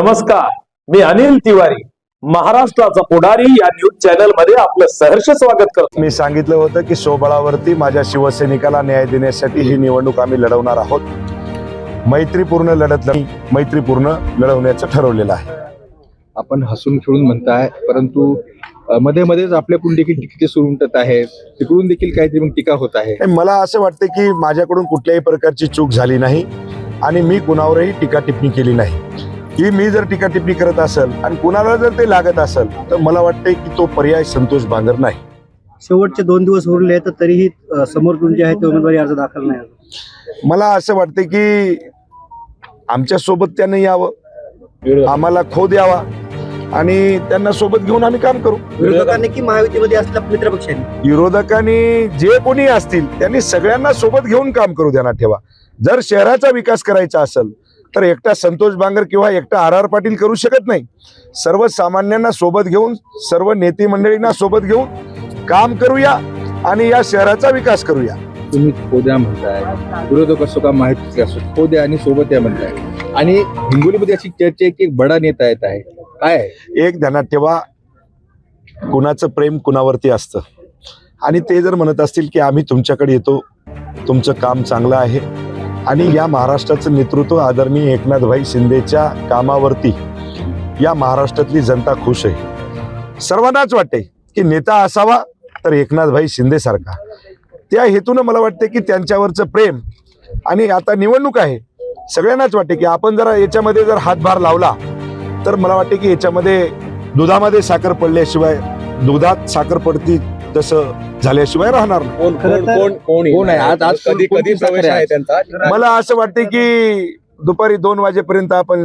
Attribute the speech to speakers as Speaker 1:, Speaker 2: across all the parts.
Speaker 1: नमस्कार मी अनिल तिवारी महाराष्ट्राचा पुढारी या न्यूज चॅनलमध्ये आपलं सहर्ष स्वागत करतो.
Speaker 2: मी सांगितलं होतं की स्वबळावरती माझ्या शिवसैनिकाला न्याय देण्यासाठी ही निवडणूक आम्ही लढवणार आहोत. मैत्रीपूर्ण लढत लढ- मैत्रीपूर्ण लढवण्याचं ठरवलेलं आहे.
Speaker 3: आपण हसून खेळून म्हणताय परंतु मध्ये मध्येच आपल्याकडून देखील टीके सुरू उमटत आहे. तिकडून देखील काहीतरी मग टीका होत आहे.
Speaker 2: आणि मला असं वाटतं की माझ्याकडून कुठल्याही प्रकारची चूक झाली नाही आणि मी कुणावरही टीका टिप्पणी केली नाही. की मी जर टीका टिप्पणी करत असेल आणि कुणाला जर ते लागत असेल तर मला वाटतंय की तो पर्याय संतोष बांगर नाही.
Speaker 4: शेवटचे दोन दिवस उरले तर तरीही अ, समोरून जे आहे ते उमेदवारी अर्ज दाखल नाही.
Speaker 2: मला असं वाटतं की आमच्यासोबत त्यानं यावं आम्हाला खोद यावा आणि त्यांना सोबत घेऊन आम्ही काम करू.
Speaker 4: विरोधकांनी की महायुतीमध्ये असल्या मित्रपक्षांनी
Speaker 2: विरोधकांनी जे कोणी असतील त्यांनी सगळ्यांना सोबत घेऊन काम करू देणार ठेवा. जर शहराचा विकास करायचा असेल तर एकटा संतोष बांगर किंवा एकटा आर आर पाटील करू शकत नाही. सर्वसामान्यांना सोबत घेऊन सर्व नेते मंडळींना सोबत घेऊन काम करूया आणि या शहराचा विकास करूया.
Speaker 3: तुम्ही खोद्या म्हणताय विरोधक असो का माहिती असो खोद्या आणि सोबत या म्हणताय. आणि हिंगोलीमध्ये अशी चर्चा आहे की एक बडा नेता येत आहे. काय
Speaker 2: एक ध्यानात ठेवा कुणाचं प्रेम कुणावरती असतं? आणि ते जर म्हणत असतील की आम्ही तुमच्याकडे येतो तुमचं काम चांगलं आहे आणि या महाराष्ट्राचं नेतृत्व आदरणीय एकनाथभाई शिंदेच्या कामावरती या महाराष्ट्रातली जनता खुश आहे. सर्वांनाच वाटते की नेता असावा तर एकनाथभाई शिंदेसारखा त्या हेतूनं मला वाटते की त्यांच्यावरचं प्रेम आणि आता निवडणूक आहे सगळ्यांनाच वाटते की आपण जर याच्यामध्ये जर हातभार लावला तर मला वाटते की याच्यामध्ये दुधामध्ये साखर पडल्याशिवाय दुधात साखर पडती तसं झाल्याशिवाय राहणार नाही.
Speaker 3: कोण
Speaker 4: खरं तर-
Speaker 3: कोण कोण कोण आहे? आज आज कधी कधी प्रवेश आहे त्यांचा?
Speaker 2: मला असं वाटते की दुपारी दोन वाजेपर्यंत आपण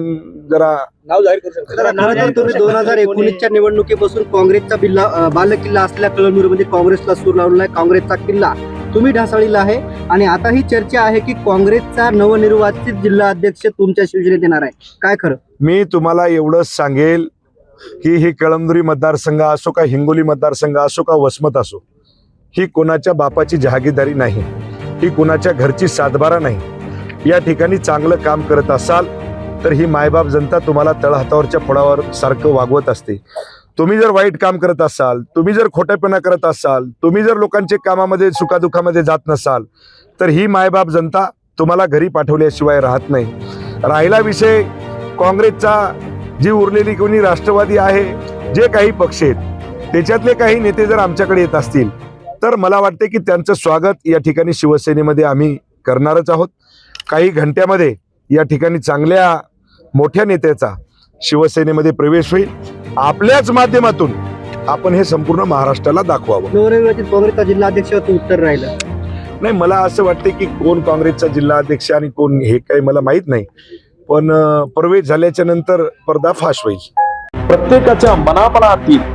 Speaker 2: जरा
Speaker 3: नाव जाहीर करू शकता.
Speaker 4: तुम्ही दोन हजार एकोणीसच्या निवडणुकीपासून काँग्रेसचा बिल्ला बालेकिल्ला असलेल्या कळमनुरीमध्ये काँग्रेसला सूर लावलेला आहे. काँग्रेसचा किल्ला तुम्ही ढासळलेला आहे. आणि आता ही चर्चा आहे की काँग्रेसचा नवनिर्वाचित जिल्हा अध्यक्ष तुमच्या शिवसेनेत येणार आहे. काय खरं?
Speaker 2: मी तुम्हाला एवढंच सांगेल की ही कळमनुरी मतदारसंघ असो का हिंगोली मतदारसंघ असो का वसमत असो ही कोणाच्या बापाची जहागीरदारी नाही ही कोणाच्या घरची सातबारा नाही. या ठिकाणी चांगलं काम करत असाल तर ही मायबाप जनता तुम्हाला तळहातावरच्या फळावर सारखं वागवत असते. तुम्ही जर वाईट काम करत असाल तुम्ही जर खोटेपणा करत असाल तुम्ही जर लोकांचे कामामध्ये सुखादुखामध्ये जात नसाल तर ही मायबाप जनता तुम्हाला घरी पाठवल्याशिवाय राहत नाही. राहिला विषय काँग्रेसचा जी उरलेली कोणी राष्ट्रवादी आहे जे काही पक्ष आहेत त्याच्यातले काही नेते जर आमच्याकडे येत असतील तर मला वाटते की त्यांचं स्वागत या ठिकाणी शिवसेनेमध्ये आम्ही करणारच आहोत. काही घंट्यामध्ये या ठिकाणी चांगल्या मोठ्या नेत्याचा शिवसेनेमध्ये प्रवेश होईल. आपल्याच माध्यमातून आपण हे संपूर्ण महाराष्ट्राला दाखवावं.
Speaker 4: काँग्रेसचा जिल्हा अध्यक्ष उत्तर राहिलं.
Speaker 2: नाही मला असं वाटते की कोण काँग्रेसचा जिल्हा अध्यक्ष आणि कोण हे काही मला माहीत नाही. पण प्रवेश झाल्याच्यानंतर पर्दाफाश होईल.
Speaker 1: प्रत्येकाच्या मनामनातील